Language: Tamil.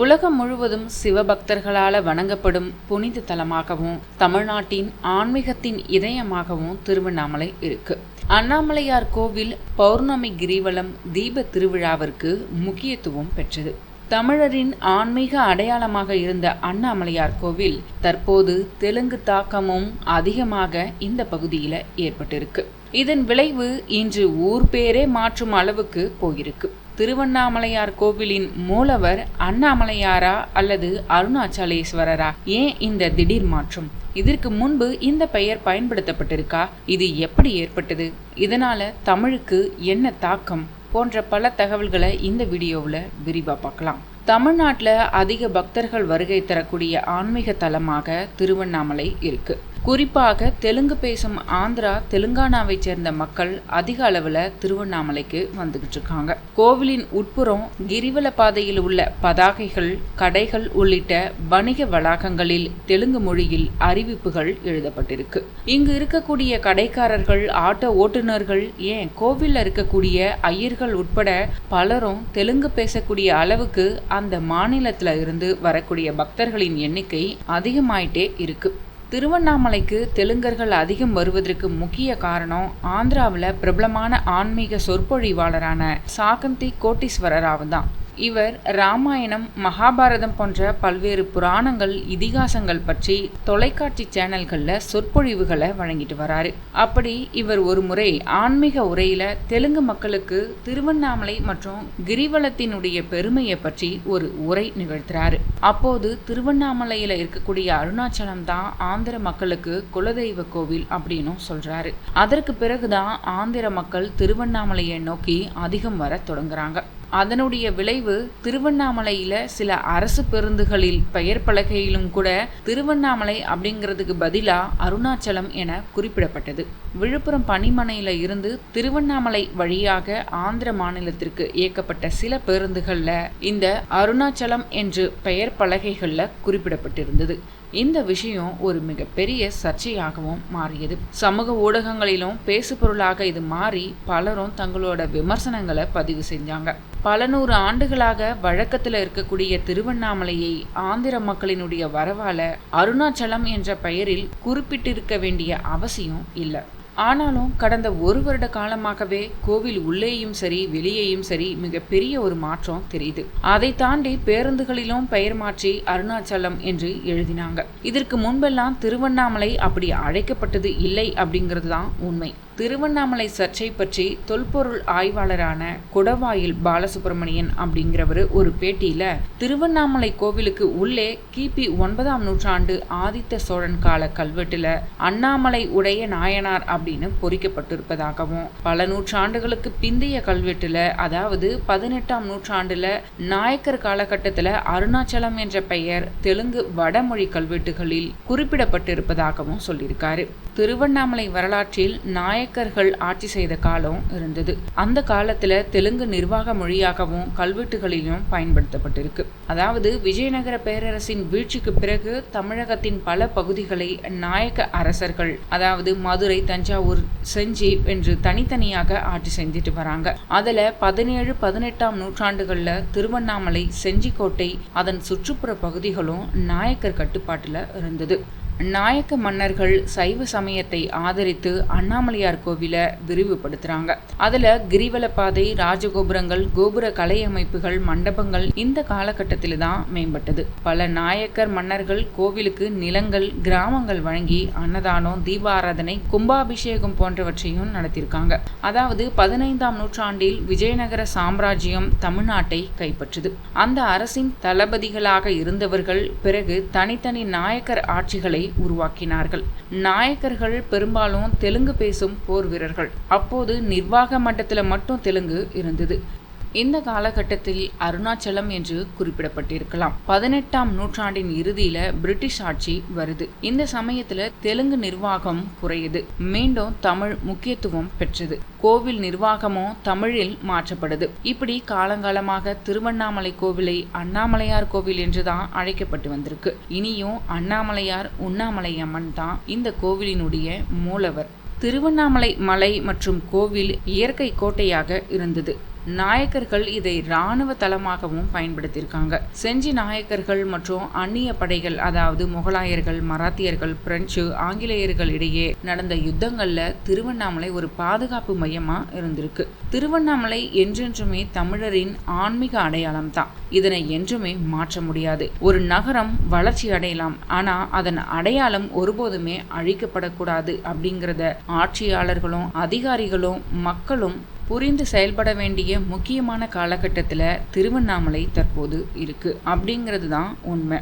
உலகம் முழுவதும் சிவபக்தர்களால் வணங்கப்படும் புனித தலமாகவும் தமிழ்நாட்டின் ஆன்மீகத்தின் இதயமாகவும் திருவண்ணாமலை இருக்கு. அண்ணாமலையார் கோவில் பௌர்ணமி கிரிவலம் தீப திருவிழாவிற்கு முக்கியத்துவம் பெற்றது. தமிழரின் ஆன்மீக அடையாளமாக இருந்த அண்ணாமலையார் கோவில் தற்போது தெலுங்கு தாக்கமும் அதிகமாக இந்த பகுதியில் ஏற்பட்டிருக்கு. இதன் விளைவு இன்று ஊர் பேரே மாற்றும் அளவுக்கு போயிருக்கு. திருவண்ணாமலையார் கோவிலின் மூலவர் அண்ணாமலையாரா அல்லது அருணாச்சலேஸ்வரரா? ஏன் இந்த திடீர் மாற்றம்? இதற்கு முன்பு இந்த பெயர் பயன்படுத்தப்பட்டிருக்கா? இது எப்படி ஏற்பட்டது? இதனால தமிழுக்கு என்ன தாக்கம்? போன்ற பல தகவல்களை இந்த வீடியோவில் விரிவாக பார்க்கலாம். தமிழ்நாட்டில் அதிக பக்தர்கள் வருகை தரக்கூடிய ஆன்மீக தலமாக திருவண்ணாமலை இருக்குது குறிப்பாக தெலுங்கு பேசும் ஆந்திரா தெலுங்கானாவை சேர்ந்த மக்கள் அதிக அளவில் திருவண்ணாமலைக்கு வந்துகிட்டு இருக்காங்க. கோவிலின் உட்புறம் கிரிவல பாதையில் உள்ள பதாகைகள் கடைகள் உள்ளிட்ட வணிக வளாகங்களில் தெலுங்கு மொழியில் அறிவிப்புகள் எழுதப்பட்டிருக்கு. இங்கு இருக்கக்கூடிய கடைக்காரர்கள் ஆட்டோ ஓட்டுநர்கள் ஏன் கோவிலில் இருக்கக்கூடிய ஐயர்கள் உட்பட பலரும் தெலுங்கு பேசக்கூடிய அளவுக்கு அந்த மாநிலத்தில் இருந்து வரக்கூடிய பக்தர்களின் எண்ணிக்கை அதிகமாயிட்டே இருக்கு. திருவண்ணாமலைக்கு தெலுங்கர்கள் அதிகம் வருவதற்கு முக்கிய காரணம் ஆந்திராவில் பிரபலமான ஆன்மீக சொற்பொழிவாளரான சாகந்தி கோட்டீஸ்வரராவ் தான் இவர் ராமாயணம் மகாபாரதம் போன்ற பல்வேறு புராணங்கள் இதிகாசங்கள் பற்றி தொலைக்காட்சி சேனல்களில் சொற்பொழிவுகளை வழங்கிட்டு வராரு. அப்படி இவர் ஒரு முறை ஆன்மீக உரையில தெலுங்கு மக்களுக்கு திருவண்ணாமலை மற்றும் கிரிவலத்தினுடைய பெருமையை பற்றி ஒரு உரை நிகழ்த்துறாரு. அப்போது திருவண்ணாமலையில இருக்கக்கூடிய அருணாச்சலம் தான் ஆந்திர மக்களுக்கு குலதெய்வ கோவில் அப்படின்னு சொல்கிறாரு அதற்கு பிறகுதான் ஆந்திர மக்கள் திருவண்ணாமலையை நோக்கி அதிகம் வர தொடங்குறாங்க. அதனுடைய விளைவு திருவண்ணாமலையில் சில அரசு பேருந்துகளில் பெயர் பலகையிலும் கூட திருவண்ணாமலை அப்படிங்கிறதுக்கு பதிலாக அருணாச்சலம் என குறிப்பிடப்பட்டது. விழுப்புரம் பனிமனையில் இருந்து திருவண்ணாமலை வழியாக ஆந்திர மாநிலத்திற்கு இயக்கப்பட்ட சில பேருந்துகளில் இந்த அருணாச்சலம் என்று பெயர் பலகைகளில் குறிப்பிடப்பட்டிருந்தது. இந்த விஷயம் ஒரு மிகப்பெரிய சர்ச்சையாகவும் மாறியது. சமூக ஊடகங்களிலும் பேசுபொருளாக இது மாறி பலரும் தங்களோட விமர்சனங்களை பதிவு செஞ்சாங்க. பல நூறு ஆண்டுகளாக வழக்கத்தில் இருக்கக்கூடிய திருவண்ணாமலையை ஆந்திர மக்களினுடைய வரவால அருணாச்சலம் என்ற பெயரில் குறிப்பிட்டிருக்க வேண்டிய அவசியம் இல்லை. ஆனாலும் கடந்த ஒரு வருட காலமாகவே கோவில் உள்ளேயும் சரி வெளியேயும் சரி மிகப்பெரிய ஒரு மாற்றம் தெரியுது. அதை தாண்டி பேருந்துகளிலும் பெயர் மாற்றி அருணாச்சலம் என்று எழுதினாங்க. இதற்கு முன்பெல்லாம் திருவண்ணாமலை அப்படி அழைக்கப்பட்டது இல்லை அப்படிங்கிறது தான் உண்மை. திருவண்ணாமலை சர்ச்சை பற்றி தொல்பொருள் ஆய்வாளரான குடவாயில் பாலசுப்ரமணியன் அப்படிங்கிறவர் ஒரு பேட்டியில திருவண்ணாமலை கோவிலுக்கு உள்ளே கிபி ஒன்பதாம் நூற்றாண்டு ஆதித்த சோழன் கால கல்வெட்டுல அண்ணாமலை உடைய நாயனார் அப்படின்னு பொறிக்கப்பட்டிருப்பதாகவும் பல நூற்றாண்டுகளுக்கு பிந்தைய கல்வெட்டுல அதாவது பதினெட்டாம் நூற்றாண்டுல நாயக்கர் காலகட்டத்தில் அருணாச்சலம் என்ற பெயர் தெலுங்கு வடமொழி கல்வெட்டுகளில் குறிப்பிடப்பட்டிருப்பதாகவும் சொல்லியிருக்காரு. திருவண்ணாமலை வரலாற்றில் நாயக்கர்கள் ஆட்சி செய்த காலம் இருந்தது. அந்த காலத்துல தெலுங்கு நிர்வாக மொழியாகவும் கல்வெட்டுகளிலும் பயன்படுத்தப்பட்டிருக்கு. அதாவது விஜயநகர பேரரசின் வீழ்ச்சிக்கு பிறகு தமிழகத்தின் பல பகுதிகளை நாயக்க அரசர்கள் அதாவது மதுரை தஞ்சாவூர் செஞ்சி என்று தனித்தனியாக ஆட்சி செஞ்சுட்டு வராங்க. அதுல பதினேழு பதினெட்டாம் நூற்றாண்டுகள்ல திருவண்ணாமலை செஞ்சிக்கோட்டை அதன் சுற்றுப்புற பகுதிகளும் நாயக்கர் கட்டுப்பாட்டுல இருந்தது. நாயக்க மன்னர்கள் சைவ சமயத்தை ஆதரித்து அண்ணாமலையார் கோவிலை விரிவுபடுத்துகிறாங்க அதில் கிரிவல பாதை ராஜகோபுரங்கள் கோபுர கலை அமைப்புகள் மண்டபங்கள் இந்த காலகட்டத்தில் தான் மேம்பட்டது. பல நாயக்கர் மன்னர்கள் கோவிலுக்கு நிலங்கள் கிராமங்கள் வழங்கி அன்னதானம் தீபாராதனை கும்பாபிஷேகம் போன்றவற்றையும் நடத்தியிருக்காங்க. அதாவது பதினைந்தாம் நூற்றாண்டில் விஜயநகர சாம்ராஜ்யம் தமிழ்நாட்டை கைப்பற்றுது. அந்த அரசின் தளபதிகளாக இருந்தவர்கள் பிறகு தனித்தனி நாயக்கர் ஆட்சிகளை உருவாக்கினார்கள். நாயக்கர்கள் பெரும்பாலும் தெலுங்கு பேசும் போர் வீரர்கள். அப்போது நிர்வாக மட்டத்தில் மட்டும் தெலுங்கு இருந்தது. இந்த காலகட்டத்தில் அருணாச்சலம் என்று குறிப்பிடப்பட்டிருக்கலாம். பதினெட்டாம் நூற்றாண்டின் இறுதியில பிரிட்டிஷ் ஆட்சி வருது. இந்த சமயத்துல தெலுங்கு நிர்வாகம் குறையுது. மீண்டும் தமிழ் முக்கியத்துவம் பெற்றது. கோவில் நிர்வாகமும் தமிழில் மாற்றப்படுது. இப்படி காலங்காலமாக திருவண்ணாமலை கோவிலை அண்ணாமலையார் கோவில் என்றுதான் அழைக்கப்பட்டு வந்திருக்கு. இனியும் அண்ணாமலையார் உண்ணாமலை அம்மன் தான் இந்த கோவிலினுடைய மூலவர். திருவண்ணாமலை மலை மற்றும் கோவில் இயற்கை கோட்டையாக இருந்தது. நாயக்கர்கள் இதை இராணுவ தளமாகவும் பயன்படுத்தியிருக்காங்க. செஞ்சி நாயக்கர்கள் மற்றும் அந்நிய படைகள் அதாவது முகலாயர்கள் மராத்தியர்கள் பிரெஞ்சு ஆங்கிலேயர்கள் இடையே நடந்த யுத்தங்கள்ல திருவண்ணாமலை ஒரு பாதுகாப்பு மையமா இருந்திருக்கு. திருவண்ணாமலை என்றென்றுமே தமிழரின் ஆன்மீக அடையாளம் தான். இதனை என்றுமே மாற்ற முடியாது. ஒரு நகரம் வளர்ச்சி அடையலாம். ஆனா அதன் அடையாளம் ஒருபோதுமே அழிக்கப்படக்கூடாது அப்படிங்கிறத ஆட்சியாளர்களும் அதிகாரிகளும் மக்களும் புரிந்து செயல்பட வேண்டிய முக்கியமான காலகட்டத்தில் திருவண்ணாமலை தற்போது இருக்குது அப்படிங்கிறது தான் உண்மை.